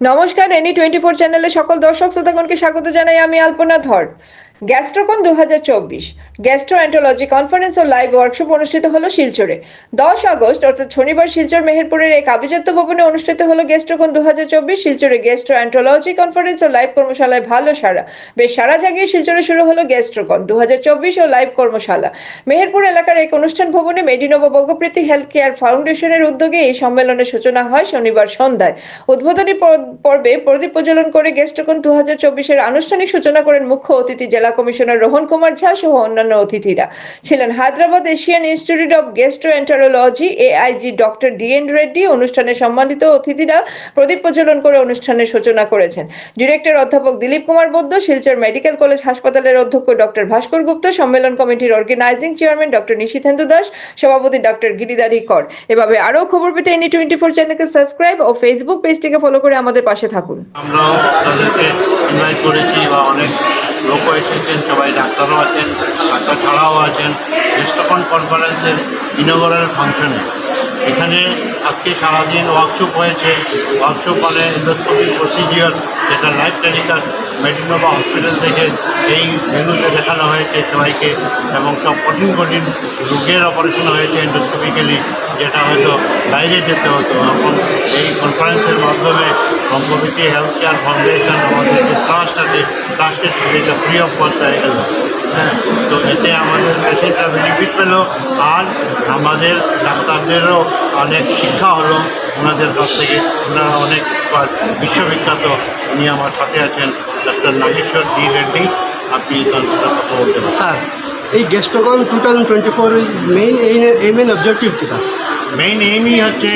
নমস্কার any twenty four চ্যানেলে সকল দর্শক শ্রোতাগণকে স্বাগত জানাই আমি আলপনা ধর। গ্যাস্ট্রোকন দু হাজার চব্বিশ। গ্যাস্ট্রো অ্যান্টোলজি কনফারেন্স ও লাইভ ওয়ার্কশপ অনুষ্ঠিত হলো শিলচরে। দশ আগস্ট, অর্থাৎ শনিবার শিলচর মেহেরপুরের এক আভিজাত্য ভবনে অনুষ্ঠিত হলো গ্যাস্ট্রোকন দু হাজার চব্বিশ, শিলচরে গ্যাস্ট্রো অ্যান্টোলজি কনফারেন্স ও লাইভ কর্মশালায় ভালো সারা বেশ সারা জাগিয়ে শিলচরে শুরু হলো গ্যাস্ট্রোকন দু হাজার চব্বিশ ও লাইভ কর্মশালা। মেহেরপুর এলাকার এক অনুষ্ঠান ভবনে মেডিনোভো বঙ্গপ্রীতি হেলথ কেয়ার ফাউন্ডেশনের উদ্যোগে এই সম্মেলনের সূচনা হয় শনিবার সন্ধ্যায়। উদ্বোধনী পর- পর্বে প্রদীপ প্রজ্বলন করে গেস্টকন দু হাজার চব্বিশের আনুষ্ঠানিক সূচনা করেন মুখ্য অতিথি জেলা কমিশনার রোহন কুমার ঝা সহ অন্যান্য অতিথিরা ছিলেন Hyderabad Asian institute of gastroenterology AIG doctor D N Reddy. অনুষ্ঠানে সম্মানিত অতিথিরা প্রদীপ প্রজ্বলন করে অনুষ্ঠানের সূচনা করেছেন। ডিরেক্টর অধ্যাপক দিলীপ কুমার বৈদ্য, শিলচর মেডিকেল কলেজ হাসপাতালের অধ্যক্ষ ডক্টর ভাস্কর গুপ্ত, সম্মেলন কমিটির organising chairman doctor Nishithendu Das, সভাপতি ডক্টর গিরিদারি কর। এভাবে আরও খবর পেতে এনি টোয়েন্টি ফোর চ্যানেলকে সাবস্ক্রাইব ও ফেসবুক পেজটিকে ফলো করে আমাদের পাশে থাকুন। আমরাও তাদেরকে ইনভাইট করেছি বা অনেক লোকও এসেছেন, সবাই ডাক্তারও আছেন ডাক্তার ছাড়াও আছেন রেস্টকন কনফারেন্সের ইনগরাল ফাংশনে। এখানে আজকে সারাদিন ওয়ার্কশপ হয়েছে, ওয়ার্কশপ মানে এন্ডোস্কোপি প্রসিজিওর যেটা লাইফ টেলিকার মেডিনোভা হসপিটাল থেকে এই ভেনুতে দেখানো হয়েছে সবাইকে, এবং সব কঠিন কঠিন রোগের অপারেশন হয়েছে এন্ডোস্কোপিক্যালি যেটা হয়তো বাইরে যেতে হতো। এখন এই কনফারেন্সের মাধ্যমে বঙ্গবতী হেলথ কেয়ার ফাউন্ডেশন আমাদের যে ট্রাস্ট আছে ট্রাস্টের যেটা ফ্রি অফ কস্ট হয়ে গেল। হ্যাঁ তো এতে আমাদের পেশেন্টরা বেনিফিট পেল আর আমাদের ডাক্তারদেরও অনেক শিক্ষা হলো। ওনাদের কাছ থেকে ওনারা অনেক বিশ্ববিখ্যাত। উনি আমার সাথে আছেন ডক্টর নাগেশ্বর ডি রেড্ডি। আপনি কথা বলতে পারেন। স্যার এই GastroCon two thousand twenty four main এই মেইন অবজেক্টিভ কিটা মেইন এইমই হচ্ছে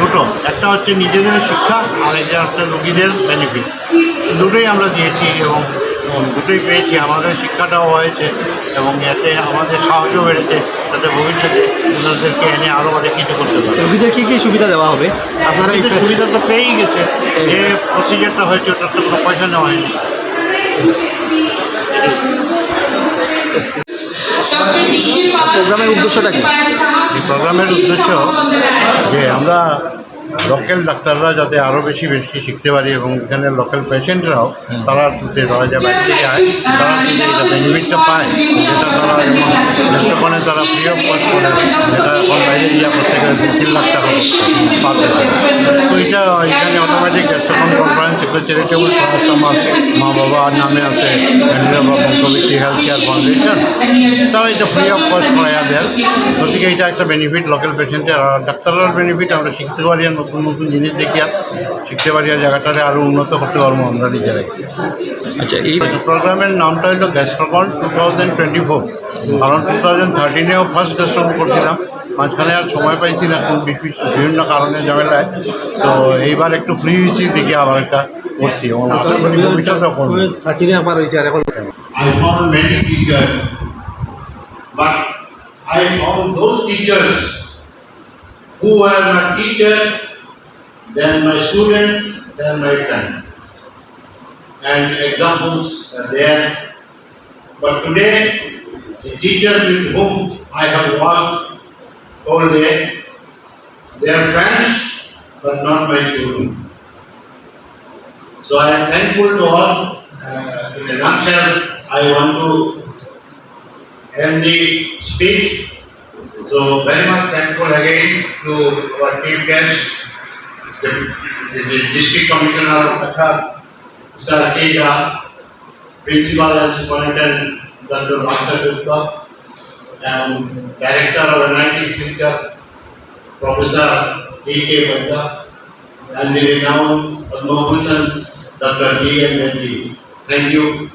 দুটো। একটা হচ্ছে নিজেদের শিক্ষা আর একটা হচ্ছে রুগীদের বেনিফিট দুটোই আমরা দিয়েছি এবং দুটোই পেয়েছি। আমাদের শিক্ষাটাও হয়েছে এবং এতে আমাদের সাহায্য বেড়েছে যাতে ভবিষ্যতে ওনাদেরকে এনে আরও অনেক কিছু করতে পারে। রোগীদের কী কী সুবিধা দেওয়া হবে? আপনারা সুবিধা তো পেয়েই গেছে। যে প্রসিজারটা হয়েছে ওটার তো কোনো পয়সা নেওয়া হয়নি। প্রোগ্রামের উদ্দেশ্যটা কি? এই প্রোগ্রামের উদ্দেশ্য যে আমরা লোকাল ডাক্তাররা যাতে আরও বেশি বেশি শিখতে পারি এবং এখানে লোকাল পেশেন্টরাও তারা যাতে তারা যে বাইরে আয় তারা যদি এটা বেনিফিটটা পায়, যেটা তারা যেমন লেফটকনে তারা ফ্রি অফ কস্ট করে, যেটা এখন বাইরে গিয়ে করতে দু তিন লাখ টাকা পাতে তো এটা এখানে অটোমেটিক কনফারেন্স একটা চ্যারিটেবল ট্রাস্ট আমার মা বাবার নামে আছে বা বঙ্গবতী হেলথ কেয়ার ফাউন্ডেশন তারা এটা ফ্রি অফ কস্ট করাইয়া দেয় গতিকে এটা একটা বেনিফিট লোকাল পেশেন্টের আর ডাক্তারের বেনিফিট আমরা শিখতে পারি আর নতুন নতুন জিনিস দেখি আর শিখতে পারি আর জায়গাটারে আরও উন্নত করতে পারব আমরা নিজেরাই। আচ্ছা এই প্রোগ্রামের নামটা হলো Gastrocon two thousand twenty four কারণ টু থাউজেন্ড থার্টিনেও ফার্স্ট গ্যাস্ট্রোকন করছিলাম। মাঝখানে আর সময় পাইছি না খুব বিভিন্ন কারণে ঝামেলায় তো এইবার একটু ফ্রি হয়েছি দেখি আবার একটা করছি আবার হয়েছে আর এখন I found many teachers, but I found those teachers who were my teacher, then my student, then my friend. And examples are there. But today, the teachers with whom I have worked all day, they are friends, but not my children. So I am thankful to all. Uh, in a nutshell, I want to end the speech. So very much thankful again to our chief guest, the, the, the district commissioner of Kachar, Mr. Akeja, principal and superintendent Dr. Bhaskar Gupta, and director of NIT Future, Professor D.K. Bhatta, and the renowned Padma Dr. D. M. Thank you.